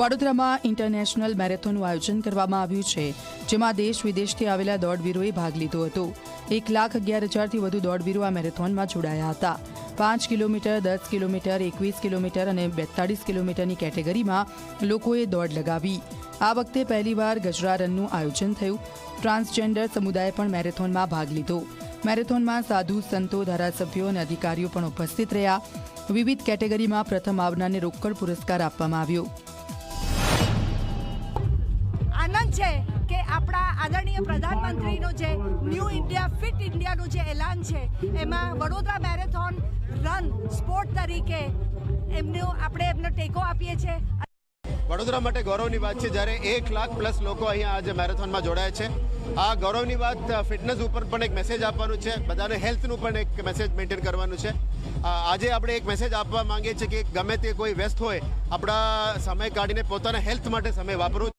વડોદરામાં ઇન્ટરનેશનલ મેરેથોનનું આયોજન કરવામાં આવ્યું છે, જેમાં દેશ વિદેશથી આવેલા દોડવીરોએ ભાગ લીધો હતો. એક લાખ અગિયાર હજારથી વધુ દોડવીરો આ મેરેથોનમાં જોડાયા હતા. પાંચ કિલોમીટર, દસ કિલોમીટર, એકવીસ કિલોમીટર અને બેતાળીસ કિલોમીટરની કેટેગરીમાં લોકોએ દોડ લગાવી. આ વખતે પહેલીવાર ગજરા રનનું આયોજન થયું. ટ્રાન્સજેન્ડર સમુદાય પણ મેરેથોનમાં ભાગ લીધો. મેરેથોનમાં સાધુ, સંતો, ધારાસભ્યો અને અધિકારીઓ પણ ઉપસ્થિત રહ્યા. વિવિધ કેટેગરીમાં પ્રથમ આવનારને રોકડ પુરસ્કાર આપવામાં આવ્યો. કે આપણા આદરણીય પ્રધાનમંત્રીનું જે ન્યૂ ઇન્ડિયા ફિટ ઇન્ડિયાનું જે એલાન છે, એમાં વડોદરા મેરેથોન રન સ્પોર્ટ તરીકે એમનું આપણે એમનો ટેકો આપીએ છીએ. વડોદરા માટે ગૌરવની વાત છે, જ્યારે એક લાખ પ્લસ લોકો અહીંયા આજે મેરેથોનમાં જોડાયા છે. આ ગૌરવની વાત ફિટનેસ ઉપર પણ એક મેસેજ આપવાનું છે, બધાને હેલ્થનું પણ એક મેસેજ મેન્ટેન કરવાનું છે. આજે આપણે એક મેસેજ આપવા માંગીએ છીએ કે ગમે તે કોઈ વ્યસ્ત હોય, આપણા સમય કાઢીને પોતાના હેલ્થ માટે સમય વાપરવો